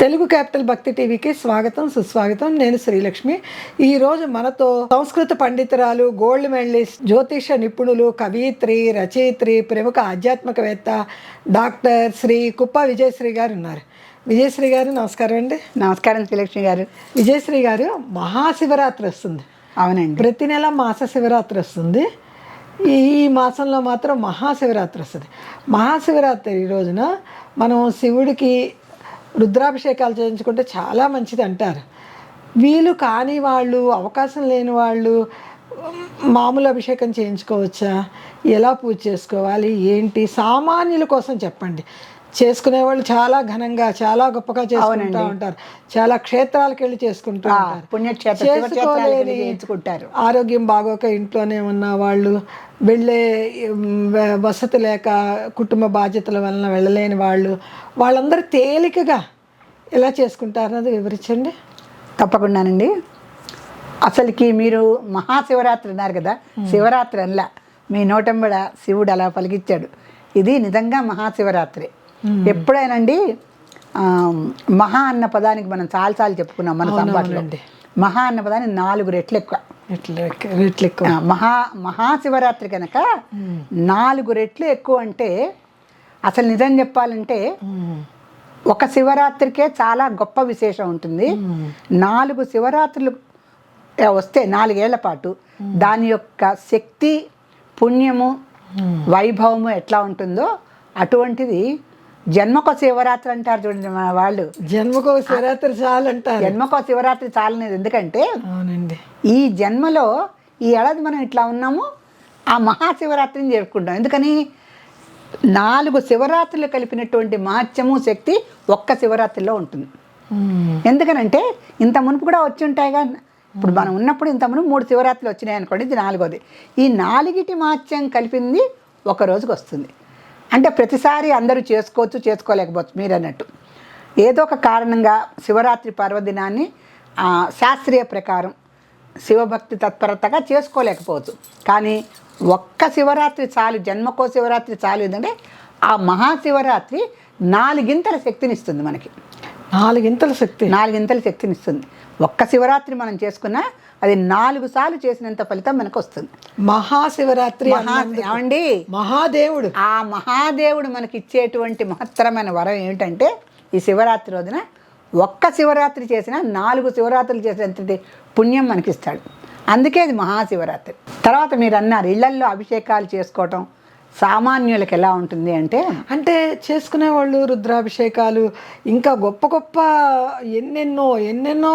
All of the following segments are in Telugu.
తెలుగు క్యాపిటల్ భక్తి టీవీకి స్వాగతం సుస్వాగతం. నేను శ్రీలక్ష్మి. ఈరోజు మనతో సంస్కృత పండితురాలు గోల్డ్ మెడలిస్ట్ జ్యోతిష నిపుణులు కవయిత్రి రచయిత్రి ప్రముఖ ఆధ్యాత్మికవేత్త డాక్టర్ శ్రీ కుప్ప విజయశ్రీ గారు ఉన్నారు. విజయశ్రీ గారు నమస్కారం అండి. నమస్కారం శ్రీలక్ష్మి గారు. విజయశ్రీ గారు మహాశివరాత్రి వస్తుంది. అవునండి. ప్రతి నెల మాస శివరాత్రి వస్తుంది. ఈ మాసంలో మాత్రం మహాశివరాత్రి వస్తుంది. మహాశివరాత్రి ఈ రోజున మనం శివుడికి రుద్రాభిషేకాలు చేయించుకుంటే చాలా మంచిది అంటారు. వీలు కాని వాళ్ళు అవకాశం లేని వాళ్ళు మామూలు అభిషేకం చేయించుకోవచ్చా? ఎలా పూజ చేసుకోవాలి? ఏంటి? సామాన్యుల కోసం చెప్పండి. చేసుకునే వాళ్ళు చాలా ఘనంగా చాలా గొప్పగా చేసుకుంటూ ఉంటారు. చాలా క్షేత్రాలకు వెళ్ళి చేసుకుంటూ ఉంటారు. ఆరోగ్యం బాగోక ఇంట్లోనే ఉన్న వాళ్ళు వెళ్ళే వసతి లేక కుటుంబ బాధ్యతల వలన వెళ్ళలేని వాళ్ళు వాళ్ళందరూ తేలికగా ఎలా చేసుకుంటారు అన్నది వివరించండి. తప్పకుండానండి. అసలుకి మీరు మహాశివరాత్రి అన్నారు కదా శివరాత్రి అనలా. మీ నోటంబడ శివుడు అలా పలికిచ్చాడు. ఇది నిజంగా మహాశివరాత్రి. ఎప్పుడైనండి ఆ, మహా అన్న పదానికి మనం చాలాసార్లు చెప్పుకున్నాం మన అవునండి. మహా అన్న పదానికి నాలుగు రెట్లు ఎక్కువ. ఇట్లా ఎక్కువ. మహా మహాశివరాత్రి కనుక నాలుగు రెట్లు ఎక్కువ అంటే అసలు నిజం చెప్పాలంటే ఒక శివరాత్రికే చాలా గొప్ప విశేషం ఉంటుంది. నాలుగు శివరాత్రులు వస్తే నాలుగేళ్ళ పాటు దాని యొక్క శక్తి పుణ్యము వైభవము ఎట్లా ఉంటుందో అటువంటిది జన్మకో శివరాత్రి అంటారు చూడండి మన వాళ్ళు. జన్మకు శివరాత్రి చాలు అంటారు జన్మకో శివరాత్రి చాలనేది. ఎందుకంటే అవునండి. ఈ జన్మలో ఈ ఏడాది మనం ఇట్లా ఉన్నాము ఆ మహాశివరాత్రిని జరుపుకుంటాం. ఎందుకని? నాలుగు శివరాత్రులు కలిపినటువంటి మహత్యము శక్తి ఒక్క శివరాత్రిలో ఉంటుంది. ఎందుకనంటే ఇంత మునుపు కూడా వచ్చి ఉంటాయిగా ఇప్పుడు మనం ఉన్నప్పుడు ఇంత మునుపు మూడు శివరాత్రులు వచ్చినాయి అనుకోండి ఇది నాలుగోది. ఈ నాలుగిటి మహత్యం కలిపింది ఒక రోజుకి వస్తుంది అంటే ప్రతిసారి అందరూ చేసుకోవచ్చు చేసుకోలేకపోవచ్చు మీరు అన్నట్టు ఏదో ఒక కారణంగా శివరాత్రి పర్వదినాన్ని ఆ, శాస్త్రీయ ప్రకారం శివభక్తి తత్పరతగా చేసుకోలేకపోవచ్చు. కానీ ఒక్క శివరాత్రి చాలు జన్మకో శివరాత్రి చాలు ఎందుకంటే ఆ మహాశివరాత్రి నాలుగింతల శక్తినిస్తుంది మనకి. నాలుగింతల శక్తి. నాలుగింతల శక్తినిస్తుంది. ఒక్క శివరాత్రి మనం చేసుకున్నా అది నాలుగు సార్లు చేసినంత ఫలితం మనకు వస్తుంది మహాశివరాత్రి మహా ఏమండి? మహాదేవుడు. ఆ మహాదేవుడు మనకి ఇచ్చేటువంటి మహత్తరమైన వరం ఏమిటంటే ఈ శివరాత్రి రోజున ఒక్క శివరాత్రి చేసిన నాలుగు శివరాత్రులు చేసినంతటి పుణ్యం మనకిస్తాడు. అందుకే అది మహాశివరాత్రి. తర్వాత మీరు అన్నారు ఇళ్ళల్లో అభిషేకాలు చేసుకోవటం సామాన్యులకు ఎలా ఉంటుంది అంటే? అంటే చేసుకునే వాళ్ళు రుద్రాభిషేకాలు ఇంకా గొప్ప గొప్ప ఎన్నెన్నో ఎన్నెన్నో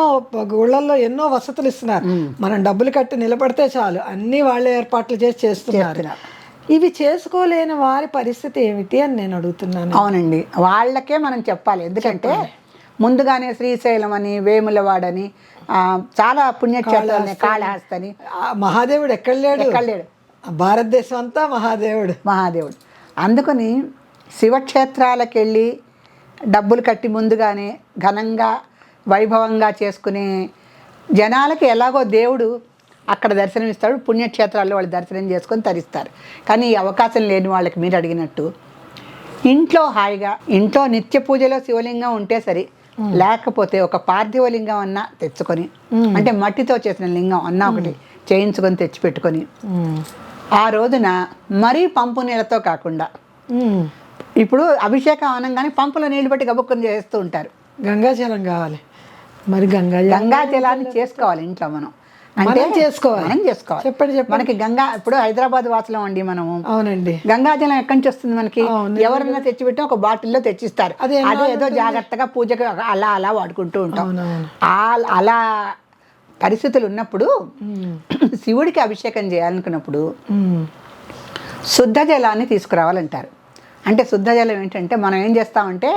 గుళ్ళల్లో ఎన్నో వసతులు ఇస్తున్నారు. మనం డబ్బులు కట్టి నిలబడితే చాలు. అన్ని వాళ్ళే ఏర్పాట్లు చేసి చేస్తున్నారు. ఇవి చేసుకోలేని వారి పరిస్థితి ఏమిటి అని నేను అడుగుతున్నాను. అవునండి. వాళ్ళకే మనం చెప్పాలి. ఎందుకంటే ముందుగానే శ్రీశైలం అని వేములవాడని చాలా పుణ్యక్షేత్రాలని కాళహస్తి ఆ మహాదేవుడు ఎక్కడ లేడు? ఎక్కడ లేడు? భారతదేశం అంతా మహాదేవుడు. మహాదేవుడు. అందుకని శివక్షేత్రాలకు వెళ్ళి డబ్బులు కట్టి ముందుగానే ఘనంగా వైభవంగా చేసుకునే జనాలకి ఎలాగో దేవుడు అక్కడ దర్శనం ఇస్తాడు పుణ్యక్షేత్రాల్లో వాళ్ళు దర్శనం చేసుకొని తరిస్తారు. కానీ ఈ అవకాశం లేని వాళ్ళకి మీరు అడిగినట్టు ఇంట్లో హాయిగా ఇంట్లో నిత్య పూజలో శివలింగం ఉంటే సరి లేకపోతే ఒక పార్థివ లింగం అన్నా తెచ్చుకొని అంటే మట్టితో చేసిన లింగం అన్నా ఒకటి చేయించుకొని తెచ్చిపెట్టుకొని. ఆ రోజున మరీ పంపు నీళ్ళతో కాకుండా. ఇప్పుడు అభిషేకం అనగానే పంపులో నీళ్ళు పెట్టి గబుక్కుని చేస్తూ ఉంటారు. గంగాజలం కావాలి. మరి గంగా జలాన్ని చేసుకోవాలి ఇంట్లో మనం. మనం చేసుకోవాలి. మనం చేసుకోవాలి. చెప్పండి చెప్పండి. మనకి గంగా ఇప్పుడు హైదరాబాద్ వాసులం అండి మనము. అవునండి. గంగాజలం ఎక్కడి నుంచి వస్తుంది మనకి. ఎవరైనా తెచ్చిపెట్టి ఒక బాటిల్లో తెచ్చిస్తారు. అది ఏదో జాగ్రత్తగా పూజకు అలా అలా వాడుకుంటూ ఉంటాం. అలా పరిస్థితులు ఉన్నప్పుడు శివుడికి అభిషేకం చేయాలనుకున్నప్పుడు. శుద్ధ జలాన్ని తీసుకురావాలంటారు అంటే శుద్ధ జలం ఏంటంటే మనం ఏం చేస్తామంటే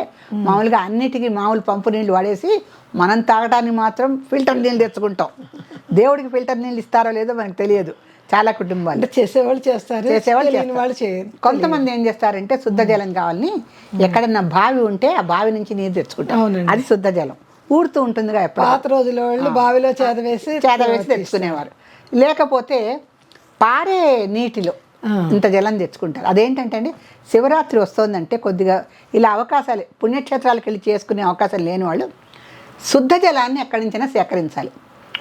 మామూలుగా అన్నిటికీ మామూలు పంపు నీళ్ళు వాడేసి మనం తాగడానికి మాత్రం ఫిల్టర్ నీళ్ళు తెచ్చుకుంటాం దేవుడికి ఫిల్టర్ నీళ్ళు ఇస్తారో లేదో మనకు తెలియదు చాలా కుటుంబాలు చేసేవాళ్ళు చేస్తారు చేసేవాళ్ళు. వాళ్ళు చేయరు కొంతమంది ఏం చేస్తారంటే శుద్ధ జలం కావాలని ఎక్కడన్నా బావి ఉంటే ఆ బావి నుంచి నీరు తెచ్చుకుంటాం. అది శుద్ధ జలం ఊరుతూ ఉంటుందిగా ఎప్పుడు. పాత రోజుల వాళ్ళు బావిలో చేదవేసి చేద వేసి తెచ్చుకునేవారు. లేకపోతే పారే నీటిలో ఇంత జలం తెచ్చుకుంటారు. అదేంటంటే అండి శివరాత్రి వస్తుందంటే కొద్దిగా ఇలా అవకాశాలు పుణ్యక్షేత్రాలకు వెళ్ళి చేసుకునే అవకాశం లేని వాళ్ళు శుద్ధ జలాన్ని ఎక్కడి నుంచైనా సేకరించాలి.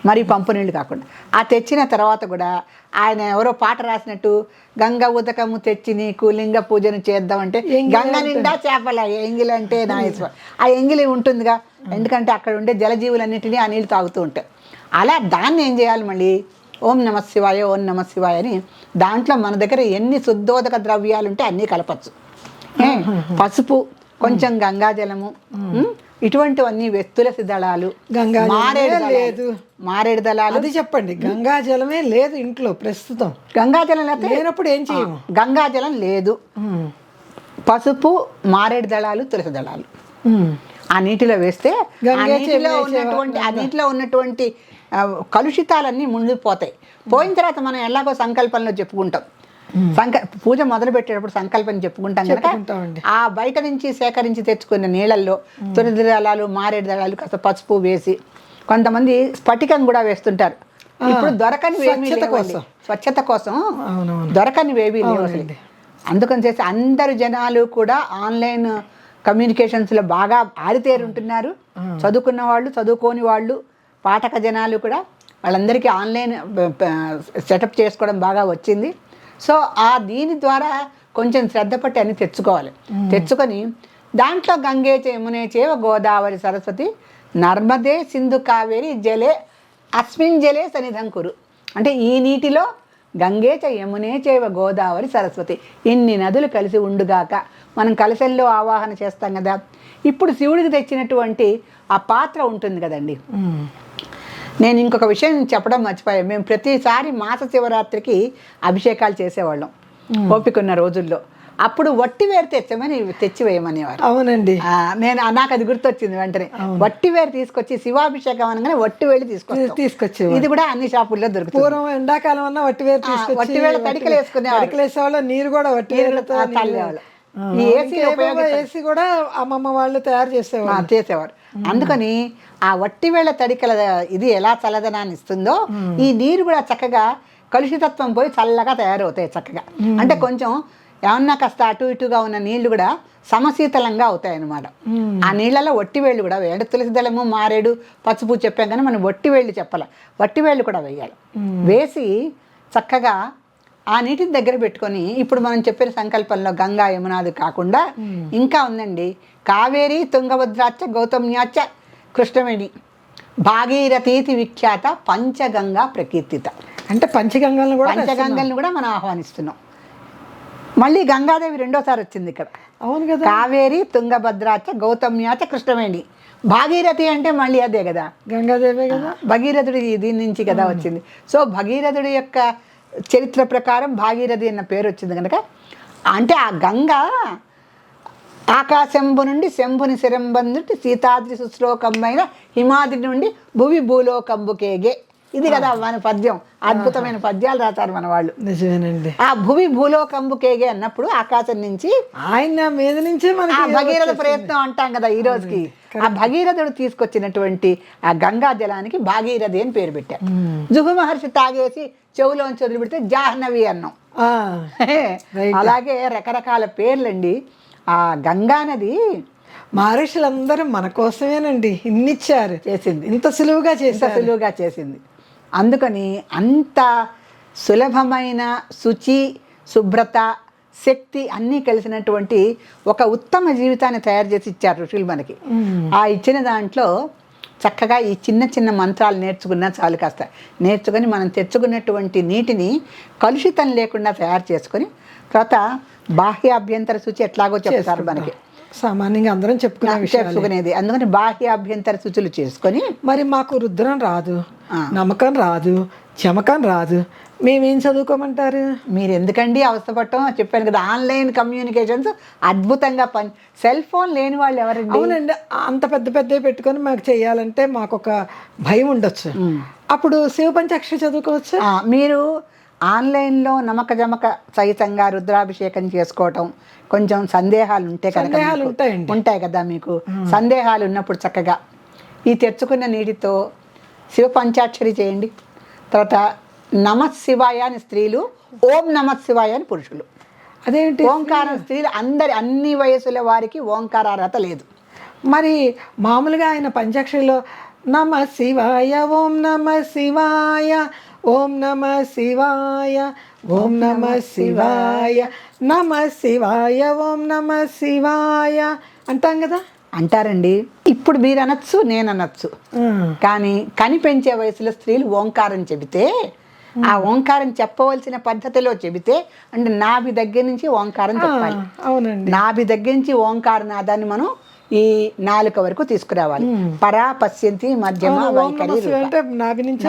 మరి పంపు నీళ్ళు కాకుండా. ఆ తెచ్చిన తర్వాత కూడా ఆయన ఎవరో పాట రాసినట్టు గంగ ఉదకము తెచ్చి నీకు లింగ పూజను చేద్దామంటే గంగ నిండా చేపల ఎంగిలి అంటే నాయస్వ ఆ ఎంగిలి ఉంటుందిగా. ఎందుకంటే అక్కడ ఉండే జలజీవులన్నింటినీ ఆ నీళ్ళు తాగుతూ ఉంటాయి అలా దాన్ని ఏం చేయాలి మళ్ళీ? ఓం నమ శివాయ ఓం నమ శివాయ అని దాంట్లో మన దగ్గర ఎన్ని శుద్ధోదక ద్రవ్యాలు ఉంటే అన్నీ కలపచ్చు. పసుపు కొంచెం గంగాజలము ఇటువంటివన్నీ దళాలు గంగాజలమే మారేడు లేదు. మారేడు దళాలు అది చెప్పండి. గంగా జలమే లేదు ఇంట్లో ప్రస్తుతం. గంగాజలం లేనప్పుడు ఏం చేయము? గంగాజలం లేదు. పసుపు మారేడు దళాలు తులసి దళాలు. ఆ నీటిలో వేస్తే నీటిలో ఉన్నటువంటి ఆ నీటిలో ఉన్నటువంటి కలుషితాలన్నీ ముందుకుపోతాయి పోయిన తర్వాత మనం ఎలాగో సంకల్పంలో చెప్పుకుంటాం. సంక పూజ మొదలు పెట్టేటప్పుడు సంకల్పం చెప్పుకుంటాం కనుక. ఆ బయట నుంచి సేకరించి తెచ్చుకున్న నీళ్ళల్లో తొలి దళాలు మారేడు దళాలు కాస్త పసుపు వేసి కొంతమంది స్ఫటికం కూడా వేస్తుంటారు. ఇప్పుడు దొరకని స్వచ్ఛత కోసం. స్వచ్ఛత కోసం. దొరకని వేవి లేవు. అందుకని చేసి అందరు జనాలు కూడా ఆన్లైన్ కమ్యూనికేషన్స్లో బాగా ఆరితేరి ఉంటున్నారు చదువుకున్న వాళ్ళు చదువుకోని వాళ్ళు పాఠక జనాలు కూడా వాళ్ళందరికీ ఆన్లైన్ సెటప్ చేసుకోవడం బాగా వచ్చింది. సో ఆ దీని ద్వారా కొంచెం శ్రద్ధ పట్టి అన్ని తెచ్చుకోవాలి. తెచ్చుకొని దాంట్లో గంగే చ యమునే చేవ గోదావరి సరస్వతి నర్మదే సింధు కావేరి జలే అస్మిన్ జలే సన్నిధం కురు అంటే ఈ నీటిలో గంగే చ యమునే చేవ గోదావరి సరస్వతి. ఇన్ని నదులు కలిసి ఉండుగాక మనం కలశంలో ఆవాహన చేస్తాం కదా. ఇప్పుడు శివుడికి తెచ్చినటువంటి ఆ పాత్ర ఉంటుంది కదండి. నేను ఇంకొక విషయం చెప్పడం మర్చిపోయాను. మేము ప్రతిసారి మాస శివరాత్రికి అభిషేకాలు చేసేవాళ్ళం. ఓపిక ఉన్న రోజుల్లో. అప్పుడు వట్టి వేరు తెచ్చమని తెచ్చివేయమనేవారు. అవునండి. ఆ, నేను నాకు అది గుర్తొచ్చింది వెంటనే. వట్టి వేరు తీసుకొచ్చి శివాభిషేకం అనగానే వట్టి వేలు తీసుకొచ్చి తీసుకొచ్చేవారు. ఇది కూడా అన్ని షాపుల్లో దొరుకుతుంది. పూర్వం ఎండాకాలం అన్న వట్టి వేరు తీసుకొచ్చి వట్టి వేళ తడికలు వేసుకునేవారు. తడికలు వేసేవాళ్ళు నీరు కూడా వట్టి చల్లేవాళ్ళు. ఈ ఏసీ కూడా అమ్మమ్మ వాళ్ళు తయారు చేసేవాళ్ళు. చేసేవారు. అందుకని ఆ వట్టి వేళ తడికల ఇది ఎలా చల్లదనాన్ని ఇస్తుందో ఈ నీరు కూడా చక్కగా కలుషితత్వం పోయి చల్లగా తయారవుతాయి చక్కగా. అంటే కొంచెం ఏమన్నా కాస్త అటు ఇటుగా ఉన్న నీళ్ళు కూడా సమశీతలంగా అవుతాయి అన్నమాట ఆ నీళ్ళలో వట్టి వేళ్ళు కూడా వేయాలి తులసి దళము మారేడు పసుపు చెప్పాం కానీ మనం వట్టి వేళ్ళు చెప్పాలి. వట్టి వేళ్ళు కూడా వేయాలి. వేసి చక్కగా ఆ నీటిని దగ్గర పెట్టుకొని ఇప్పుడు మనం చెప్పిన సంకల్పంలో గంగా యమునాది కాకుండా ఇంకా ఉందండి. కావేరి తుంగభద్రాచ గౌతమ్యాచ కృష్ణవేణి భాగీరథీతి విఖ్యాత పంచగంగా ప్రకీర్తిత. అంటే పంచగంగలను కూడా పంచగంగల్ని కూడా మనం ఆహ్వానిస్తున్నాం. మళ్ళీ గంగాదేవి రెండోసారి వచ్చింది ఇక్కడ. అవును కదా. కావేరి తుంగభద్రాచ గౌతమ్యాచ కృష్ణవేణి. భాగీరథి అంటే మళ్ళీ అదే కదా. గంగాదేవే కదా. భగీరథుడి దీని నుంచి కదా వచ్చింది. సో భగీరథుడి యొక్క చరిత్ర ప్రకారం భాగీరథి అన్న పేరు వచ్చింది కనుక. అంటే ఆ గంగ ఆకాశంబు నుండి శంభుని శిరంబందుటి సీతాద్రి సుశ్లోకమైన హిమాద్రి నుండి భువి భూలోకంబుకేగే ఇది కదా మన పద్యం. అద్భుతమైన పద్యాలు రాస్తారు మన వాళ్ళు. నిజమేనండి. ఆ భువి భూలోకంబుకేగే అన్నప్పుడు ఆకాశం నుంచి ఆయన మీద నుంచే ఆ మనకి భగీరథ ప్రయత్నం అంటాం కదా ఈ రోజుకి. ఆ భగీరథుడు తీసుకొచ్చినటువంటి ఆ గంగా జలానికి భాగీరథి అని పేరు పెట్టారు. జుగు మహర్షి తాగేసి చెవులోంచి వదిలిపెడితే జాహ్నవి అన్నాం. అలాగే రకరకాల పేర్లండి. ఆ గంగా నది మహర్షులందరూ మన కోసమేనండి. ఇన్నిచ్చారు. చేసింది. ఇంత సులువుగా చేశారు. సులువుగా చేసింది. అందుకని అంత సులభమైన శుచి శుభ్రత శక్తి అన్నీ కలిసినటువంటి ఒక ఉత్తమ జీవితాన్ని తయారు చేసి ఇచ్చారు ఋషులు మనకి. ఆ ఇచ్చిన దాంట్లో చక్కగా ఈ చిన్న చిన్న మంత్రాలు నేర్చుకున్నా చాలు కాస్త. నేర్చుకొని మనం తెచ్చుకున్నటువంటి నీటిని కలుషితం లేకుండా తయారు చేసుకొని తర్వాత బాహ్య అభ్యంతర శుచి ఎట్లాగో చెప్తారు మనకి. సామాన్యంగా అందరం చెప్పుకునే విషయం చెప్పుకునేది. అందుకని బాహ్య అభ్యంతర శుచులు చేసుకొని మరి మాకు రుద్రం రాదు. నమ్మకం రాదు చమకం రాదు. మేమేం చదువుకోమంటారు? మీరు ఎందుకండి అవస్థపడటం? చెప్పాను కదా ఆన్లైన్ కమ్యూనికేషన్స్ అద్భుతంగా పని. సెల్ ఫోన్ లేని వాళ్ళు ఎవరండి? అవునండి అంత పెద్ద పెద్ద పెట్టుకొని మాకు చేయాలంటే మాకు ఒక భయం ఉండొచ్చు. అప్పుడు శివ పంచాక్షరి చదువుకోవచ్చు? మీరు ఆన్లైన్లో నమ్మక జమక సహితంగా రుద్రాభిషేకం చేసుకోవటం కొంచెం సందేహాలు ఉంటే సందేహాలు ఉంటాయండి. ఉంటాయి కదా మీకు. సందేహాలు ఉన్నప్పుడు చక్కగా ఈ తెచ్చుకున్న నీటితో శివ పంచాక్షరి చేయండి. తర్వాత నమ శివాయ అని స్త్రీలు ఓం నమ శివాయ అని పురుషులు. అదేంటి ఓంకారం స్త్రీలు? అందరి అన్ని వయసుల వారికి ఓంకార అర్హత లేదు. మరి మామూలుగా ఆయన పంచాక్షరిలో నమ శివాయ ఓం నమ శివాయ ఓం నమ శివాయ ఓం నమ శివాయ నమ శివాయ ఓం నమ శివాయ. అంటాం కదా? అంటారండి. ఇప్పుడు మీరు అనొచ్చు నేను అనొచ్చు కానీ కనిపెంచే వయసులో స్త్రీలు ఓంకారం చెబితే ఆ ఓంకారం చెప్పవలసిన పద్ధతిలో చెబితే అంటే నాభి దగ్గర నుంచి ఓంకారం చెప్పాలి. అవునండి. నాభి దగ్గర నుంచి ఓంకార నాదాన్ని మనం ఈ నాలుక వరకు తీసుకురావాలి. పరా పశ్యంతి మధ్యమ వైఖరి. అంటే నాభి నుంచే.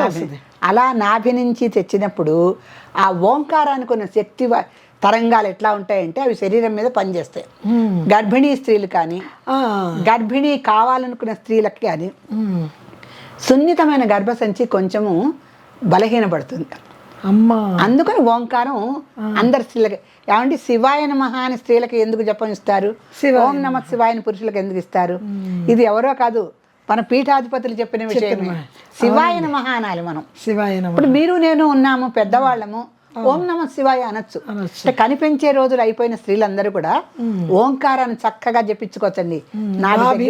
అలా నాభి నుంచి తెచ్చినప్పుడు ఆ ఓంకారానికి ఉన్న శక్తి తరంగాలు ఎట్లా ఉంటాయంటే అవి శరీరం మీద పనిచేస్తాయి. గర్భిణీ స్త్రీలు కానీ గర్భిణీ కావాలనుకున్న స్త్రీలకు కానీ సున్నితమైన గర్భసంచి కొంచెము బలహీనపడుతుంది. అమ్మా. అందుకని ఓంకారం అందరి స్త్రీలకి ఏమంటే శివాయ నమః అని స్త్రీలకి ఎందుకు జపమిస్తారు శివాయ ఓం నమ శివాయని పురుషులకు ఎందుకు ఇస్తారు? ఇది ఎవరో కాదు మన పీఠాధిపతులు చెప్పిన విషయమే. శివాయ నమః అనాలి మనం. శివాయ ఇప్పుడు మీరు నేను ఉన్నాము పెద్దవాళ్ళము ఓం నమ శివాయ అనొచ్చు. అంటే కనిపించే రోజులు అయిపోయిన స్త్రీలందరూ కూడా ఓంకారాన్ని చక్కగా జపించుకోవచ్చండి.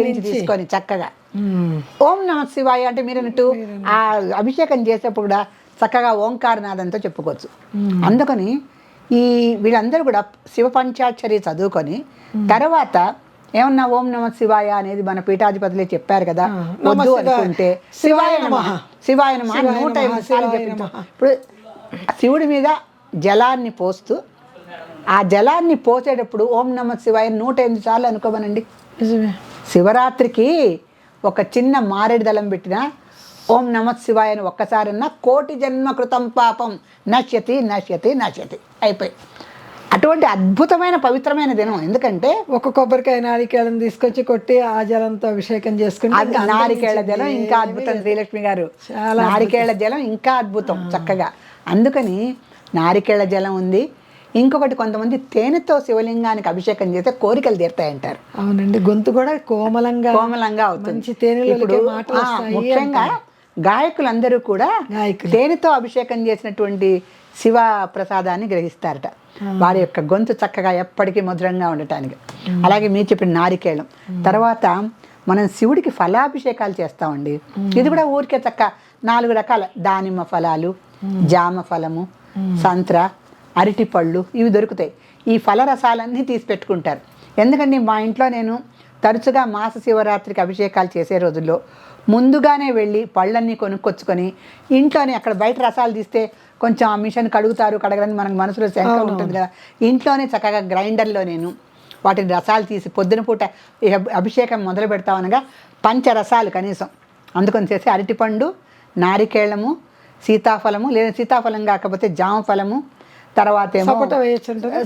నుంచి. తీసుకొని చక్కగా. ఓం నమ శివాయ అంటే మీరు అన్నట్టు ఆ అభిషేకం చేసేప్పుడు కూడా చక్కగా ఓంకారనాదంతో చెప్పుకోవచ్చు. అందుకని ఈ వీళ్ళందరూ కూడా శివ పంచాక్షరి చదువుకొని తర్వాత ఏమన్నా ఓం నమ శివాయ అనేది మన పీఠాధిపతులే చెప్పారు కదా. వద్దు శివాయ. అనుకుంటే శివాయ నమ. శివాయ నమ నూట. ఇప్పుడు శివుడి మీద జలాన్ని పోస్తూ ఆ జలాన్ని పోసేటప్పుడు ఓం నమ శివాయ నూట ఎనిమిది సార్లు అనుకోమనండి. శివరాత్రికి ఒక చిన్న మారేడు దళం పెట్టిన ఓం నమ శివాయ అని ఒక్కసారన్నా కోటి జన్మ కృతం పాపం. నశ్యతి నశ్యతి నశ్యతి. అయిపోయి. అటువంటి అద్భుతమైన పవిత్రమైన దినం. ఎందుకంటే ఒక కొబ్బరికాయ నారికేళం తీసుకొచ్చి కొట్టి ఆ జలంతో అభిషేకం చేసుకుని నారికేళ్ళ జలం ఇంకా అద్భుతం శ్రీలక్ష్మి గారు. చాలా నారికేళ్ళ జలం ఇంకా అద్భుతం చక్కగా. అందుకని నారికేళ్ళ జలం ఉంది. ఇంకొకటి కొంతమంది తేనెతో శివలింగానికి అభిషేకం చేస్తే కోరికలు తీరుతాయంటారు. అవునండి. గొంతు కూడా కోమలంగా కోమలంగా అవుతుంది. ఇప్పుడు ముఖ్యంగా గాయకులందరూ కూడా గాయకులు. తేనెతో అభిషేకం చేసినటువంటి శివ ప్రసాదాన్ని గ్రహిస్తారట. వారి యొక్క గొంతు చక్కగా ఎప్పటికీ మధురంగా ఉండటానికి. అలాగే మీరు చెప్పిన నారికేళం. తర్వాత మనం శివుడికి ఫలాభిషేకాలు చేస్తామండి. ఇది కూడా ఊరికే చక్క నాలుగు రకాల దానిమ్మ ఫలాలు జామ ఫలము సంత్ర అరటి పళ్ళు ఇవి దొరుకుతాయి. ఈ ఫలరసాలన్నీ తీసి పెట్టుకుంటారు. ఎందుకంటే మా ఇంట్లో నేను తరచుగా మాస శివరాత్రికి అభిషేకాలు చేసే రోజుల్లో ముందుగానే వెళ్ళి పళ్ళన్నీ కొనుక్కొచ్చుకొని ఇంట్లోనే అక్కడ బయట రసాలు తీస్తే కొంచెం ఆ మిషన్ కడుగుతారు కడగరని మనకు మనసులో శంక ఉంటుంది కదా. ఇంట్లోనే చక్కగా గ్రైండర్లో నేను వాటిని రసాలు తీసి పొద్దున పూట అభిషేకం మొదలు పెడతామనగా పంచ రసాలు కనీసం. అందుకొని చేసి అరటిపండు నారికేళము సీతాఫలము లేదా సీతాఫలం కాకపోతే జామ ఫలము తర్వాత ఏమో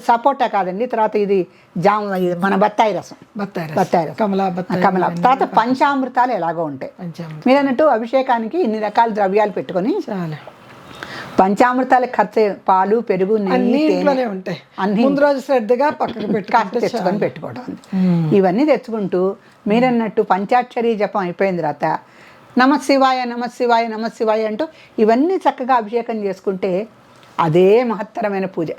సపోటా కాదండి తర్వాత ఇది జామ మన బత్తాయి రసం. బత్తాయి రసం. బత్తాయి రసం. కమలా తర్వాత పంచామృతాలు ఎలాగో ఉంటాయి. మీరు అన్నట్టు అభిషేకానికి ఇన్ని రకాల ద్రవ్యాలు పెట్టుకొని పంచామృతాల ఖర్చు పాలు పెరుగు అన్ని ఉంటాయి. అన్ని ముందు రోజు శ్రద్ధగా పక్కకు పెట్టుకుంటే తెచ్చుకొని పెట్టుకోవడం ఇవన్నీ తెచ్చుకుంటూ మీరన్నట్టు పంచాక్షరి జపం అయిపోయిన తర్వాత నమ శివాయ నమ శివాయ నమ శివాయ అంటూ ఇవన్నీ చక్కగా అభిషేకం చేసుకుంటే అదే మహత్తరమైన పూజ.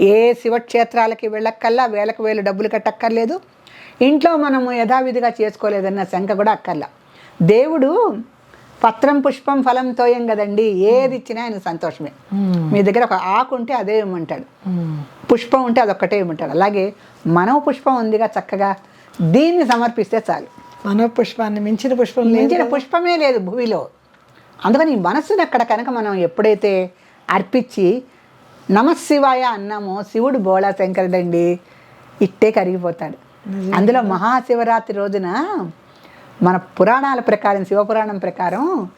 ఏ శివక్షేత్రాలకి వెళ్ళక్కల్లా వేలకు వేలు డబ్బులు కట్టక్కర్లేదు. ఇంట్లో మనము యథావిధిగా చేసుకోలేదన్న శంక కూడా అక్కర్లా. దేవుడు పత్రం పుష్పం ఫలం తోయం కదండి. ఏది ఇచ్చినా ఆయన సంతోషమే. మీ దగ్గర ఒక ఆకు ఉంటే అదే ఇవ్వమంటాడు పుష్పం ఉంటే అదొక్కటే ఇవ్వమంటాడు అలాగే మనవ పుష్పం ఉందిగా చక్కగా. దీన్ని సమర్పిస్తే చాలు. మనో పుష్పాన్ని మించిన పుష్పం మించిన పుష్పమే లేదు భూమిలో. అందుకని ఈ మనస్సుని అక్కడ కనుక మనం ఎప్పుడైతే అర్పించి నమశివాయ అన్నామో. శివుడు బోళా శంకరుడండి ఇట్టే కరిగిపోతాడు. అందులో మహాశివరాత్రి రోజున మన పురాణాల ప్రకారం శివపురాణం ప్రకారం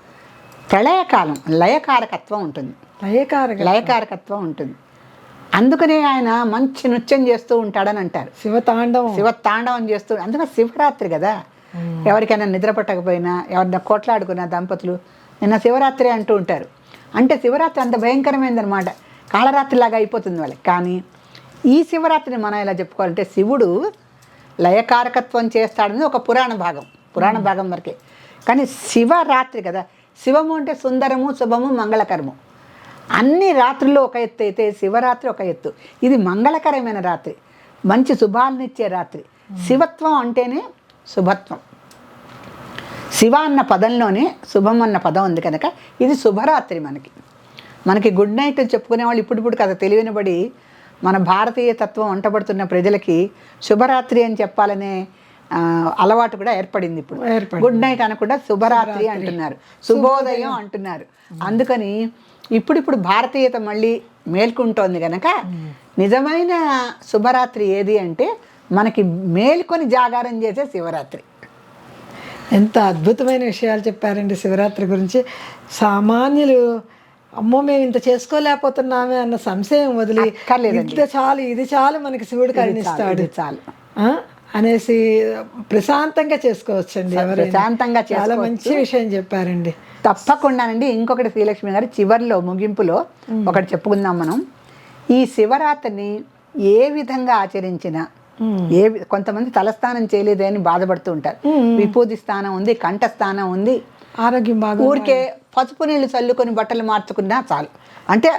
ప్రళయకాలం లయకారకత్వం ఉంటుంది. లయకారక లయకారకత్వం ఉంటుంది. అందుకనే ఆయన మంచి నృత్యం చేస్తూ ఉంటాడని అంటారు. శివ తాండవం శివ తాండవం చేస్తూ అందుకని శివరాత్రి కదా. ఎవరికైనా నిద్ర పట్టకపోయినా ఎవరైనా కొట్లాడుకున్న దంపతులు నిన్న శివరాత్రి అంటూ ఉంటారు. అంటే శివరాత్రి అంత భయంకరమైందనమాట కాళరాత్రిలాగా అయిపోతుంది వాళ్ళకి. కానీ ఈ శివరాత్రిని మనం ఎలా చెప్పుకోవాలంటే శివుడు లయకారకత్వం చేస్తాడని ఒక పురాణ భాగం పురాణ భాగం వరకే. కానీ శివరాత్రి కదా శివము అంటే సుందరము శుభము మంగళకరము. అన్ని రాత్రుల్లో ఒక ఎత్తు అయితే శివరాత్రి ఒక ఎత్తు. ఇది మంగళకరమైన రాత్రి మంచి శుభాలనిచ్చే రాత్రి. శివత్వం అంటేనే శుభత్వం. శివ అన్న పదంలోనే శుభం అన్న పదం ఉంది కనుక ఇది శుభరాత్రి మనకి. మనకి గుడ్ నైట్ అని చెప్పుకునే వాళ్ళు ఇప్పుడు ఇప్పుడు కదా తెలివినబడి మన భారతీయ తత్వం వంటబడుతున్న ప్రజలకి శుభరాత్రి అని చెప్పాలనే అలవాటు కూడా ఏర్పడింది ఇప్పుడు. గుడ్ నైట్ అనకుండా శుభరాత్రి అంటున్నారు. శుభోదయం అంటున్నారు. అందుకని ఇప్పుడిప్పుడు భారతీయత మళ్ళీ మేల్కుంటోంది కనుక నిజమైన శుభరాత్రి ఏది అంటే మనకి మేల్కొని జాగారం చేసే శివరాత్రి. ఎంత అద్భుతమైన విషయాలు చెప్పారండి శివరాత్రి గురించి. సామాన్యులు అమ్మో మేము ఇంత చేసుకోలేకపోతున్నామే అన్న సంశయం వదిలి. ఇంత చాలు ఇది చాలు మనకి శివుడు కరుణిస్తాడు. చాలు? అనేసి ప్రశాంతంగా చేసుకోవచ్చండి ప్రశాంతంగా చాలా. మంచి విషయం చెప్పారండి. తప్పకుండానండి ఇంకొకటి శ్రీలక్ష్మి గారు చివర్లో ముగింపులో ఒకటి చెప్పుకుందాం మనం. ఈ శివరాత్రిని ఏ విధంగా ఆచరించినా ఏ కొంతమంది తలస్నానం చేయలేదే అని బాధపడుతూ ఉంటారు. విభూతి స్థానం ఉంది కంఠ స్థానం ఉంది. ఆరోగ్యం బాగా ఊరికే పసుపు నీళ్ళు చల్లుకొని బట్టలు మార్చుకున్నా చాలు. అంటే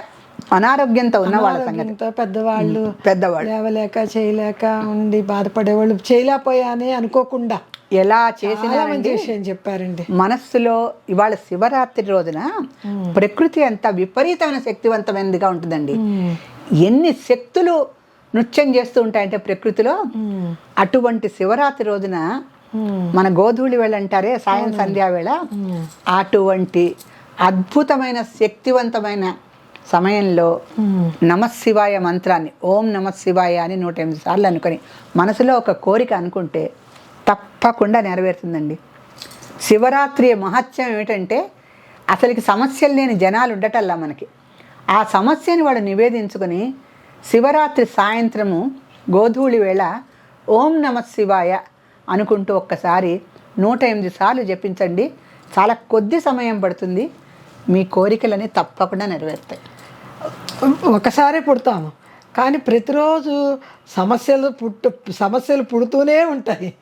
అనారోగ్యంతో ఉన్న వాళ్ళ సంగతి. పెద్దవాళ్ళు పెద్దవాళ్ళు. లేవలేక చేయలేక ఉండి బాధపడేవాళ్ళు చేయలేకపోయానే అనుకోకుండా. ఎలా చేసినా మంచి విషయం చెప్పారండి. మనస్సులో ఇవాళ శివరాత్రి రోజున ప్రకృతి అంత విపరీతమైన శక్తివంతమైనదిగా ఉంటుందండి. ఎన్ని శక్తులు నృత్యం చేస్తూ ఉంటాయంటే ప్రకృతిలో. అటువంటి శివరాత్రి రోజున మన గోధూళి వేళ అంటారే సాయం సంధ్యా వేళ. అటువంటి అద్భుతమైన శక్తివంతమైన సమయంలో నమశివాయ మంత్రాన్ని ఓం నమశివాయ అని నూట ఎనిమిది సార్లు అనుకొని మనసులో ఒక కోరిక అనుకుంటే తప్పకుండా నెరవేరుతుందండి. శివరాత్రి మహత్యం ఏమిటంటే అసలుకి సమస్యలు లేని జనాలు ఉండటల్లా మనకి. ఆ సమస్యని వాడు నివేదించుకొని శివరాత్రి సాయంత్రము గోధూళి వేళ ఓం నమ శివాయ అనుకుంటూ ఒక్కసారి నూట ఎనిమిది సార్లు జపించండి. చాలా కొద్ది సమయం పడుతుంది. మీ కోరికలని తప్పకుండా నెరవేరుతాయి. ఒకసారి పుడతాము. కానీ ప్రతిరోజు సమస్యలు పుట్టు సమస్యలు పుడుతూనే ఉంటాయి.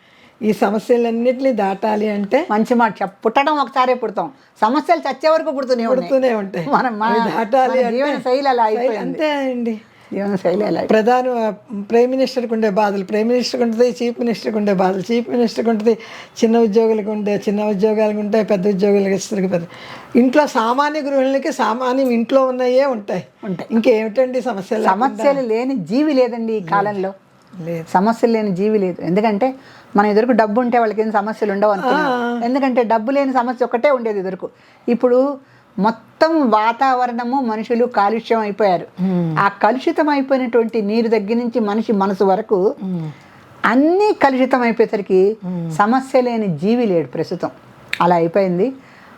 ఈ సమస్యలన్నిటిని దాటాలి అంటే మంచి మాట పుట్టడం ఒకసారే పుడతాం. సమస్యలు చచ్చే వరకు పుడుతూనే. పుడుతూనే ఉంటాయి. మనం దాటాలి జీవన శైలి అలా అంతే అండి. జీవన శైలి అలా అయిపోయింది. ప్రధాన ప్రైమ్ మినిస్టర్కి ఉండే బాధలు ప్రైమ్ మినిస్టర్కి ఉంటుంది చీఫ్ మినిస్టర్కి ఉండే బాధలు చీఫ్ మినిస్టర్కి ఉంటుంది చిన్న ఉద్యోగులకు ఉండే చిన్న ఉద్యోగాలకు ఉంటాయి పెద్ద ఉద్యోగులకు ఇస్తారు పెద్ద. ఇంట్లో సామాన్య గృహిణులకి సామాన్యం ఇంట్లో ఉన్నాయే ఉంటాయి. ఉంటాయి. ఇంకేమిటండి సమస్యలు సమస్యలు లేని జీవి లేదండి ఈ కాలంలో. లేదు. సమస్యలు లేని జీవి లేదు. ఎందుకంటే మన ఎదురుకు డబ్బు ఉంటే వాళ్ళకి ఏం సమస్యలు ఉండవు అనుకున్నాం. ఎందుకంటే డబ్బు లేని సమస్య ఒకటే ఉండేది ఎదురుకు ఇప్పుడు మొత్తం వాతావరణము మనుషులు కాలుష్యం అయిపోయారు. ఆ కలుషితం అయిపోయినటువంటి నీరు దగ్గర నుంచి మనిషి మనసు వరకు అన్నీ కలుషితం అయిపోయేసరికి సమస్య లేని జీవి లేడు ప్రస్తుతం. అలా అయిపోయింది.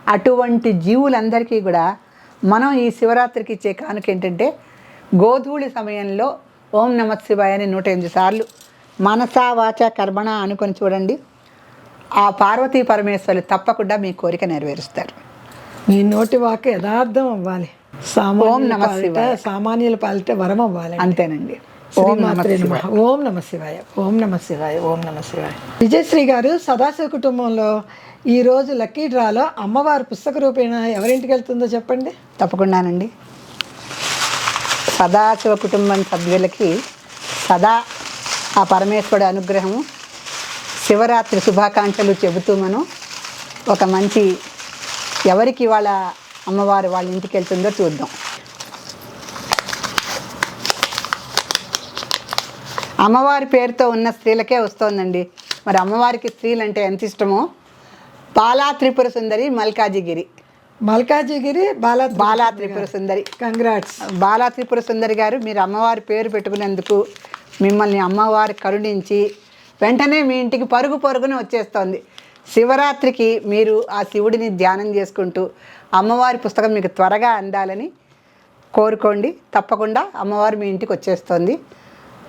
అటువంటి జీవులందరికీ కూడా మనం ఈ శివరాత్రికి ఇచ్చే కానుక ఏంటంటే గోధూళి సమయంలో ఓం నమ శివాయ అని నూట ఎనిమిది సార్లు మనసా వాచ కర్మణ అనుకొని చూడండి. ఆ పార్వతీ పరమేశ్వరులు తప్పకుండా మీ కోరిక నెరవేరుస్తారు. మీ నోటి వాక్ యథార్థం అవ్వాలి. సామాన్యుల పాలిట పాలిట వరం అవ్వాలి అంతేనండి. ఓం నమ శివాయ. ఓం నమ శివాయ. ఓం నమ శివాయ. విజయశ్రీ గారు సదాశివ కుటుంబంలో ఈ రోజు లక్కీ డ్రాలో అమ్మవారి పుస్తక రూపేణ ఎవరింటికి వెళ్తుందో చెప్పండి? తప్పకుండానండి. సదాశివ కుటుంబం సభ్యులకి సదా ఆ పరమేశ్వరుడి అనుగ్రహము. శివరాత్రి శుభాకాంక్షలు చెబుతూ మనం ఒక మంచి ఎవరికి వాళ్ళ అమ్మవారు వాళ్ళ ఇంటికి వెళ్తుందో చూద్దాం. అమ్మవారి పేరుతో ఉన్న స్త్రీలకే వస్తోందండి. మరి అమ్మవారికి స్త్రీలు అంటే ఎంత ఇష్టమో? బాలా త్రిపుర సుందరి మల్కాజిగిరి మల్కాజిగిరి బాలా బాలా త్రిపుర సుందరి. కంగ్రాట్స్. బాలా త్రిపుర సుందరి గారు మీరు అమ్మవారి పేరు పెట్టుకున్నందుకు మిమ్మల్ని అమ్మవారి కరుణించి వెంటనే మీ ఇంటికి పరుగు పరుగున వచ్చేస్తోంది. శివరాత్రికి మీరు ఆ శివుడిని ధ్యానం చేసుకుంటూ అమ్మవారి పుస్తకం మీకు త్వరగా అందాలని కోరుకోండి. తప్పకుండా అమ్మవారు మీ ఇంటికి వచ్చేస్తోంది.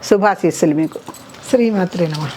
శుభాశీస్సులు మీకు. శ్రీమాత్రే నమ.